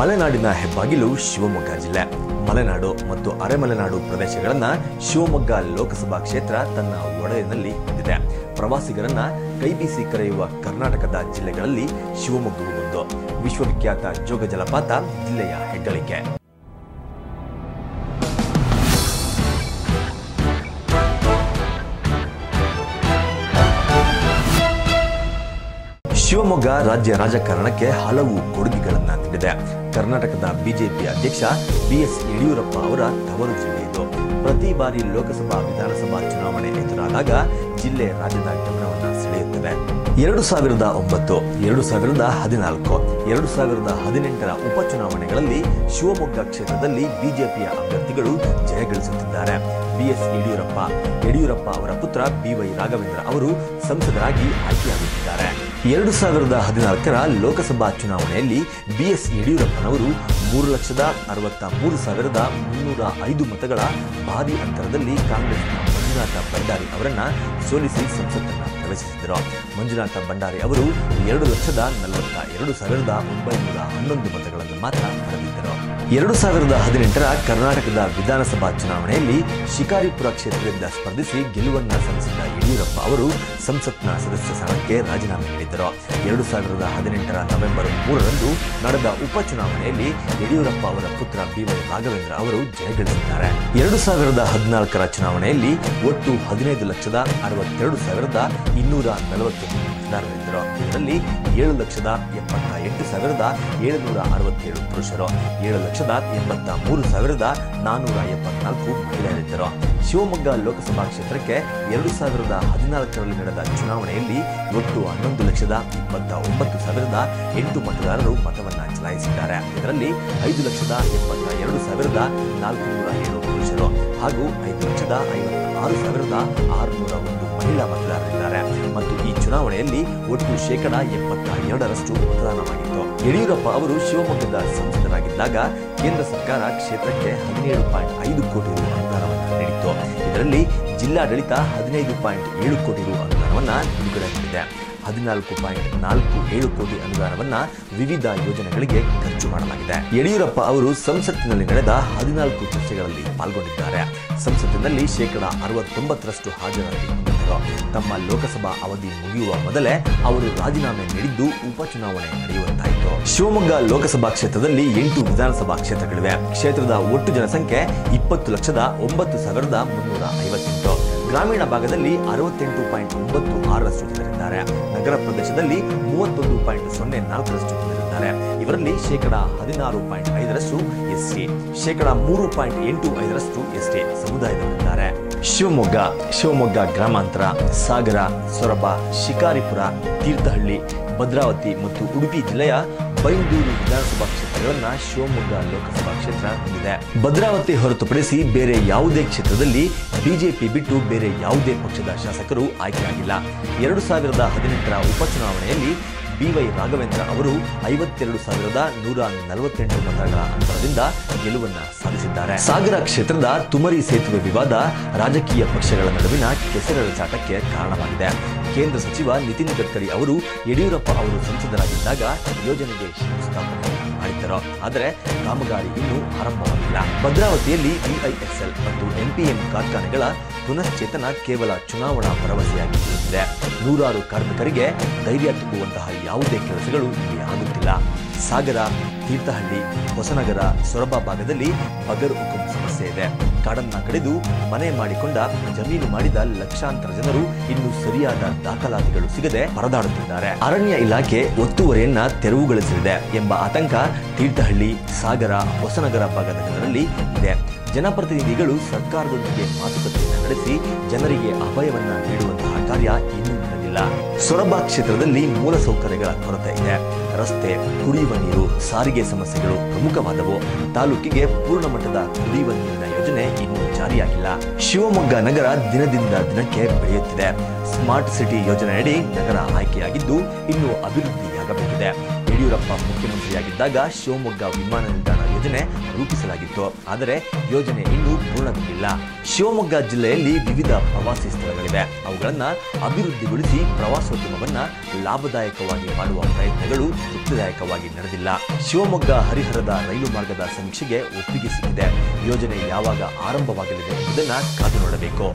ಮಲೆನಾಡಿನ ಹೆಬ್ಬಾಗಿಲು ಶಿವಮೊಗ್ಗ ಜಿಲ್ಲೆ. ಮಲೆನಾಡು ಮತ್ತು ಅರೆಮಲೆನಾಡು ಪ್ರದೇಶಗಳನ್ನು ಶಿವಮೊಗ್ಗ ಲೋಕಸಭಾ ಕ್ಷೇತ್ರ ತನ್ನ ಒಡೆಯನಲ್ಲಿ ಹೊಂದಿದೆ. ಪ್ರವಾಸಿಗರನ್ನ ಕೈಬೀಸಿ ಕರೆಯುವ ಕರ್ನಾಟಕದ ಜಿಲ್ಲೆಗಳಲ್ಲಿ ಶಿವಮೊಗ್ಗವು ಒಂದು. ವಿಶ್ವವಿಖ್ಯಾತ ಜೋಗ ಜಲಪಾತ ಜಿಲ್ಲೆಯ ಹೆಗ್ಗಳಿಕೆ. ಶಿವಮೊಗ್ಗ ರಾಜ್ಯ ರಾಜಕಾರಣಕ್ಕೆ ಹಲವು ಕೊಡುಗೆಗಳನ್ನು ನೀಡಿದೆ. ಕರ್ನಾಟಕದ ಬಿಜೆಪಿ ಅಧ್ಯಕ್ಷ ಬಿಎಸ್ ಯಡಿಯೂರಪ್ಪ ಅವರ ತವರು ಜಿಲ್ಲೆ ಇದು. ಪ್ರತಿ ಬಾರಿ ಲೋಕಸಭಾ ವಿಧಾನಸಭಾ ಚುನಾವಣೆ ಎದುರಾದಾಗ ಜಿಲ್ಲೆ ರಾಜ್ಯದ ಗಮನವನ್ನು ಸೆಳೆಯುತ್ತದೆ ಎರಡು ಸಾವಿರದ ಒಂಬತ್ತು, ಎರಡು ಸಾವಿರದ ಹದಿನಾಲ್ಕು, ಎರಡು ಸಾವಿರದ ಹದಿನೆಂಟರ ಉಪಚುನಾವಣೆಗಳಲ್ಲಿ ಶಿವಮೊಗ್ಗ ಕ್ಷೇತ್ರದಲ್ಲಿ ಬಿಜೆಪಿಯ ಅಭ್ಯರ್ಥಿಗಳು ಜಯಗಳಿಸುತ್ತಿದ್ದಾರೆ ಬಿಎಸ್ ಯಡಿಯೂರಪ್ಪ ಯಡಿಯೂರಪ್ಪ ಅವರ ಪುತ್ರ ಬಿವೈ ರಾಘವೇಂದ್ರ ಅವರು ಸಂಸದರಾಗಿ ಆಯ್ಕೆಯಾಗುತ್ತಿದ್ದಾರೆ. ಎರಡು ಸಾವಿರದ ಹದಿನಾಲ್ಕರ ಲೋಕಸಭಾ ಚುನಾವಣೆಯಲ್ಲಿ ಬಿಎಸ್ ಯಡಿಯೂರಪ್ಪನವರು ಮೂರು ಲಕ್ಷದ ಅರವತ್ತ ಮೂರು ಸಾವಿರದ ಮುನ್ನೂರ ಐದು ಮತಗಳ ಭಾರಿ ಅಂತರದಲ್ಲಿ ಕಾಂಗ್ರೆಸ್ನ ಮಂಜುನಾಥ ಭಂಡಾರಿ ಅವರನ್ನ ಸೋಲಿಸಿ ಸಂಸತ್ತನ್ನ ಪ್ರವೇಶಿಸಿದರು. ಮಂಜುನಾಥ ಭಂಡಾರಿ ಅವರು ಎರಡು ಲಕ್ಷದ ನಲವತ್ತ ಎರಡು ಸಾವಿರದ ಒಂಬೈನೂರ ಹನ್ನೊಂದು ಮತಗಳನ್ನು ಮಾತ್ರ ಪಡೆದಿದ್ದರು. ಎರಡು ಸಾವಿರದ ಹದಿನೆಂಟರ ಕರ್ನಾಟಕದ ವಿಧಾನಸಭಾ ಚುನಾವಣೆಯಲ್ಲಿ ಶಿಕಾರಿಪುರ ಕ್ಷೇತ್ರದಿಂದ ಸ್ಪರ್ಧಿಸಿ ಗೆಲುವನ್ನ ಸಂಸದ ಯಡಿಯೂರಪ್ಪ ಅವರು ಸಂಸತ್ನ ಸದಸ್ಯ ಸ್ಥಾನಕ್ಕೆ ರಾಜೀನಾಮೆ ನೀಡಿದ್ದರು. ಎರಡು ಸಾವಿರದ ಹದಿನೆಂಟರ ನವೆಂಬರ್ ಮೂರರಂದು ನಡೆದ ಉಪಚುನಾವಣೆಯಲ್ಲಿ ಯಡಿಯೂರಪ್ಪ ಅವರ ಪುತ್ರ ಬಿವೈ ರಾಘವೇಂದ್ರ ಅವರು ಜಯಗಳಿಸಿದ್ದಾರೆ ಎರಡು ಸಾವಿರದ ಹದಿನಾಲ್ಕರ ಚುನಾವಣೆಯಲ್ಲಿ ಒಟ್ಟು ಹದಿನೈದು ಲಕ್ಷದ ಅರವತ್ತೆರಡು ಸಾವಿರದ ಇನ್ನೂರ ನಲವತ್ತು ಮತದಾರರಿದ್ದರು ಇದರಲ್ಲಿ ಏಳು ಲಕ್ಷದ ಎಪ್ಪತ್ತ ಎಂಟು ಸಾವಿರದ ಏಳುನೂರ ಅರವತ್ತೇಳು ಪುರುಷರು, ಏಳು ಲಕ್ಷದ ಎಂಬತ್ತ ಮೂರು ಸಾವಿರದ ನಾನ್ನೂರ ಎಪ್ಪತ್ನಾಲ್ಕು ಮಹಿಳೆಯರಿದ್ದರು. ಶಿವಮೊಗ್ಗ ಲೋಕಸಭಾ ಕ್ಷೇತ್ರಕ್ಕೆ ಎರಡು ಸಾವಿರದ ಹದಿನಾಲ್ಕರಲ್ಲಿ ನಡೆದ ಚುನಾವಣೆಯಲ್ಲಿ ಒಟ್ಟು ಹನ್ನೊಂದು ಲಕ್ಷದ ಇಪ್ಪತ್ತ ಒಂಬತ್ತು ಸಾವಿರದ ಎಂಟು ಮತದಾರರು ಮತವನ್ನು ಚಲಾಯಿಸಿದ್ದಾರೆ. ಇದರಲ್ಲಿ ಐದು ಲಕ್ಷದ ಎಪ್ಪತ್ತ ಎರಡು ಸಾವಿರದ ನಾಲ್ಕುನೂರ ಏಳು ಪುರುಷರು ಹಾಗೂ ಐದು ಲಕ್ಷದ ಐವತ್ತ ಆರು ಸಾವಿರದ ಆರುನೂರ ಒಂದು ಮಹಿಳಾ ಮತದಾರರಿದ್ದಾರೆ. ಮತ್ತು ಈ ಚುನಾವಣೆಯಲ್ಲಿ ಒಟ್ಟು ಶೇಕಡ ಎಪ್ಪತ್ತ ಎರಡರಷ್ಟು ಮತದಾನವಾಗಿತ್ತು. ಯಡಿಯೂರಪ್ಪ ಅವರು ಶಿವಮೊಗ್ಗದ ಸಂಸದರಾಗಿದ್ದಾಗ ಕೇಂದ್ರ ಸರ್ಕಾರ ಕ್ಷೇತ್ರಕ್ಕೆ ಹದಿನೇಳು ಪಾಯಿಂಟ್ ಐದು ಕೋಟಿ ರು ಅನುದಾನವನ್ನು ನೀಡಿತ್ತು. ಇದರಲ್ಲಿ ಜಿಲ್ಲಾಡಳಿತ ಹದಿನೈದು ಪಾಯಿಂಟ್ ಏಳು ಕೋಟಿ ರು ಅನುದಾನವನ್ನು ಬಿಡುಗಡೆ ಮಾಡಿದೆ. ಹದಿನಾಲ್ಕು ಪಾಯಿಂಟ್ ನಾಲ್ಕು ಏಳು ಕೋಟಿ ಅನುದಾನವನ್ನ ವಿವಿಧ ಯೋಜನೆಗಳಿಗೆ ಖರ್ಚು ಮಾಡಲಾಗಿದೆ. ಯಡಿಯೂರಪ್ಪ ಅವರು ಸಂಸತ್ತಿನಲ್ಲಿ ನಡೆದ ಹದಿನಾಲ್ಕು ಚರ್ಚೆಗಳಲ್ಲಿ ಪಾಲ್ಗೊಂಡಿದ್ದಾರೆ. ಸಂಸತ್ತಿನಲ್ಲಿ ಶೇಕಡ ಅರವತ್ತೊಂಬತ್ತರಷ್ಟು ಹಾಜರಾತಿ ತಮ್ಮ ಲೋಕಸಭಾ ಅವಧಿ ಮುಗಿಯುವ ಮೊದಲೇ ಅವರು ರಾಜೀನಾಮೆ ನೀಡಿದ್ದು ಉಪಚುನಾವಣೆ ನಡೆಯುವಂತಾಯಿತು. ಶಿವಮೊಗ್ಗ ಲೋಕಸಭಾ ಕ್ಷೇತ್ರದಲ್ಲಿ ಎಂಟು ವಿಧಾನಸಭಾ ಕ್ಷೇತ್ರಗಳಿವೆ. ಕ್ಷೇತ್ರದ ಒಟ್ಟು ಜನಸಂಖ್ಯೆ ಇಪ್ಪತ್ತು ಲಕ್ಷದ ಒಂಬತ್ತು ಸಾವಿರದ ಮುನ್ನೂರ ಐವತ್ತೆಂಟು. ಗ್ರಾಮೀಣ ಭಾಗದಲ್ಲಿ ಅರವತ್ತೆಂಟು ಪಾಯಿಂಟ್ ಒಂಬತ್ತು ಆರರಷ್ಟು ಜನರಿದ್ದಾರೆ. ನಗರ ಪ್ರದೇಶದಲ್ಲಿ ಮೂವತ್ತೊಂದು ಪಾಯಿಂಟ್ ಸೊನ್ನೆ ನಾಲ್ಕರಷ್ಟು ಜನರಿದ್ದಾರೆ. ಇವರಲ್ಲಿ ಶೇಕಡ ಹದಿನಾರು ಪಾಯಿಂಟ್ ಐದರಷ್ಟು ಎಸ್ಟಿ ಶೇಕಡ ಮೂರು ಪಾಯಿಂಟ್ ಎಂಟು ಐದರಷ್ಟು ಎಸ್ಟಿ ಸಮುದಾಯದವರಿದ್ದಾರೆ. ಶಿವಮೊಗ್ಗ ಶಿವಮೊಗ್ಗ ಗ್ರಾಮಾಂತರ, ಸಾಗರ, ಸೊರಬ, ಶಿಕಾರಿಪುರ, ತೀರ್ಥಹಳ್ಳಿ, ಭದ್ರಾವತಿ ಮತ್ತು ಉಡುಪಿ ಜಿಲ್ಲೆಯ ಬೈಂದೂರು ವಿಧಾನಸಭಾ ಕ್ಷೇತ್ರಗಳನ್ನ ಶಿವಮೊಗ್ಗ ಲೋಕಸಭಾ ಕ್ಷೇತ್ರ ಹೊಂದಿದೆ ಭದ್ರಾವತಿ ಹೊರತುಪಡಿಸಿ ಬೇರೆ ಯಾವುದೇ ಕ್ಷೇತ್ರದಲ್ಲಿ ಬಿಜೆಪಿ ಬಿಟ್ಟು ಬೇರೆ ಯಾವುದೇ ಪಕ್ಷದ ಶಾಸಕರು ಆಯ್ಕೆಯಾಗಿಲ್ಲ. ಎರಡು ಸಾವಿರದ ಹದಿನೆಂಟರ ಉಪಚುನಾವಣೆಯಲ್ಲಿ ಬಿವೈ ರಾಘವೇಂದ್ರ ಅವರು ಐವತ್ತೆರಡು ಸಾವಿರದ ನೂರ ನಲವತ್ತೆಂಟು ಮತಗಳ ಅಂತರದಿಂದ ಗೆಲುವನ್ನ ಸಾಧಿಸಿದ್ದಾರೆ. ಸಾಗರ ಕ್ಷೇತ್ರದ ತುಮರಿ ಸೇತುವೆ ವಿವಾದ ರಾಜಕೀಯ ಪಕ್ಷಗಳ ನಡುವಿನ ಕೆಸರೆರಚಾಟಕ್ಕೆ ಕಾರಣವಾಗಿದೆ. ಕೇಂದ್ರ ಸಚಿವ ನಿತಿನ್ ಗಡ್ಕರಿ ಅವರು ಯಡಿಯೂರಪ್ಪ ಅವರು ಸಂಸದರಾಗಿದ್ದಾಗ ಯೋಜನೆಗೆ ಶಂಕುಸ್ಥಾಪನೆ ಮಾಡಿದ್ದರು. ಆದರೆ ಕಾಮಗಾರಿ ಇನ್ನೂ ಆರಂಭವಾಗಿಲ್ಲ. ಭದ್ರಾವತಿಯಲ್ಲಿ ವಿಐಎಸ್ಎಲ್ ಮತ್ತು ಎಂಪಿಎಂ ಕಾರ್ಖಾನೆಗಳ ಪುನಶ್ಚೇತನ ಕೇವಲ ಚುನಾವಣಾ ಭರವಸೆಯಾಗಿ ಉಳಿದಿದೆ ನೂರಾರು ಕಾರ್ಮಿಕರಿಗೆ ಧೈರ್ಯ ತುಂಬುವಂತಹ ಯಾವುದೇ ಕೆಲಸಗಳು ಇಲ್ಲಿ ಆಗುತ್ತಿಲ್ಲ. ಸಾಗರ, ತೀರ್ಥಹಳ್ಳಿ, ಹೊಸನಗರ, ಸೊರಬ ಭಾಗದಲ್ಲಿ ಬಗರ್ ಹುಕುಂ ಸಮಸ್ಯೆ ಇದೆ. ಕಾಡನ್ನ ಕಡಿದು ಮನೆ ಮಾಡಿಕೊಂಡ ಜಮೀನು ಮಾಡಿದ ಲಕ್ಷಾಂತರ ಜನರು ಇನ್ನು ಸರಿಯಾದ ದಾಖಲಾತಿಗಳು ಸಿಗದೆ ಪರದಾಡುತ್ತಿದ್ದಾರೆ. ಅರಣ್ಯ ಇಲಾಖೆ ಒತ್ತುವರಿಯನ್ನ ತೆರವುಗೊಳಿಸಲಿದೆ ಎಂಬ ಆತಂಕ ತೀರ್ಥಹಳ್ಳಿ, ಸಾಗರ, ಹೊಸನಗರ ಭಾಗದ ಜನರಲ್ಲಿ ಇದೆ. ಜನಪ್ರತಿನಿಧಿಗಳು ಸರ್ಕಾರದೊಂದಿಗೆ ಮಾತುಕತೆಯನ್ನು ನಡೆಸಿ ಜನರಿಗೆ ಅಭಯವನ್ನ ನೀಡುವಂತಹ ಕಾರ್ಯ ಇನ್ನೂ ನಡೆದಿಲ್ಲ. ಸೊರಬ ಕ್ಷೇತ್ರದಲ್ಲಿ ಮೂಲಸೌಕರ್ಯಗಳ ಕೊರತೆ ಇದೆ. ರಸ್ತೆ, ಕುಡಿಯುವ ನೀರು, ಸಾರಿಗೆ ಸಮಸ್ಯೆಗಳು ಪ್ರಮುಖವಾದವು. ತಾಲೂಕಿಗೆ ಪೂರ್ಣ ಮಟ್ಟದ ಕುಡಿಯುವ ನೀರಿನ ಯೋಜನೆ ಇನ್ನೂ ಜಾರಿಯಾಗಿಲ್ಲ. ಶಿವಮೊಗ್ಗ ನಗರ ದಿನದಿಂದ ದಿನಕ್ಕೆ ಬೆಳೆಯುತ್ತಿದೆ. ಸ್ಮಾರ್ಟ್ ಸಿಟಿ ಯೋಜನೆಯಡಿ ನಗರ ಆಯ್ಕೆಯಾಗಿದ್ದು ಇನ್ನೂ ಅಭಿವೃದ್ಧಿಯಾಗಬೇಕಿದೆ. ಯಡಿಯೂರಪ್ಪ ಮುಖ್ಯಮಂತ್ರಿಯಾಗಿದ್ದಾಗ ಶಿವಮೊಗ್ಗ ವಿಮಾನ ನಿಲ್ದಾಣ ಯೋಜನೆ ರೂಪಿಸಲಾಗಿತ್ತು. ಆದರೆ ಯೋಜನೆ ಇನ್ನೂ ಪೂರ್ಣಗೊಂಡಿಲ್ಲ. ಶಿವಮೊಗ್ಗ ಜಿಲ್ಲೆಯಲ್ಲಿ ವಿವಿಧ ಪ್ರವಾಸಿ ಸ್ಥಳಗಳಿವೆ. ಅವುಗಳನ್ನು ಅಭಿವೃದ್ಧಿಗೊಳಿಸಿ ಪ್ರವಾಸೋದ್ಯಮವನ್ನು ಲಾಭದಾಯಕವಾಗಿ ಮಾಡುವ ಪ್ರಯತ್ನಗಳು ತೃಪ್ತಿದಾಯಕವಾಗಿ ನಡೆದಿಲ್ಲ. ಶಿವಮೊಗ್ಗ ಹರಿಹರದ ರೈಲು ಮಾರ್ಗದ ಸಮೀಕ್ಷೆಗೆ ಒಪ್ಪಿಗೆ ಸಿಕ್ಕಿದೆ. ಯೋಜನೆ ಯಾವಾಗ ಆರಂಭವಾಗಲಿದೆ ಎಂಬುದನ್ನು ಕಾದು ನೋಡಬೇಕು.